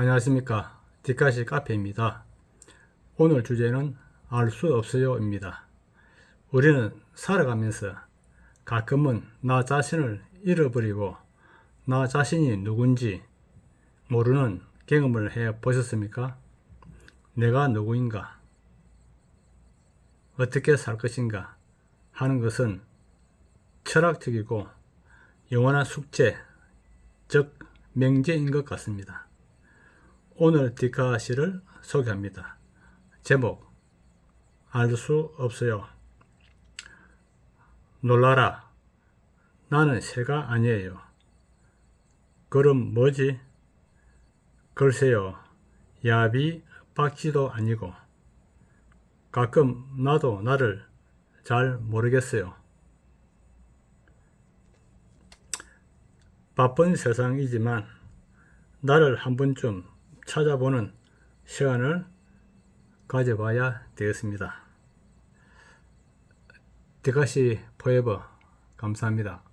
안녕하십니까 디카시 카페입니다 오늘 주제는 알 수 없어요입니다 우리는 살아가면서 가끔은 나 자신을 잃어버리고 나 자신이 누군지 모르는 경험을 해 보셨습니까? 내가 누구인가? 어떻게 살 것인가? 하는 것은 철학적이고 영원한 숙제, 즉 명제인 것 같습니다. 오늘 디카 시를 소개합니다. 제목 알 수 없어요. 놀라라. 나는 새가 아니에요. 그럼 뭐지? 글쎄요. 야비 박쥐도 아니고 가끔 나도 나를 잘 모르겠어요. 바쁜 세상이지만 나를 한 번쯤 찾아보는 시간을 가져봐야 되겠습니다. 디카시 포에버 감사합니다.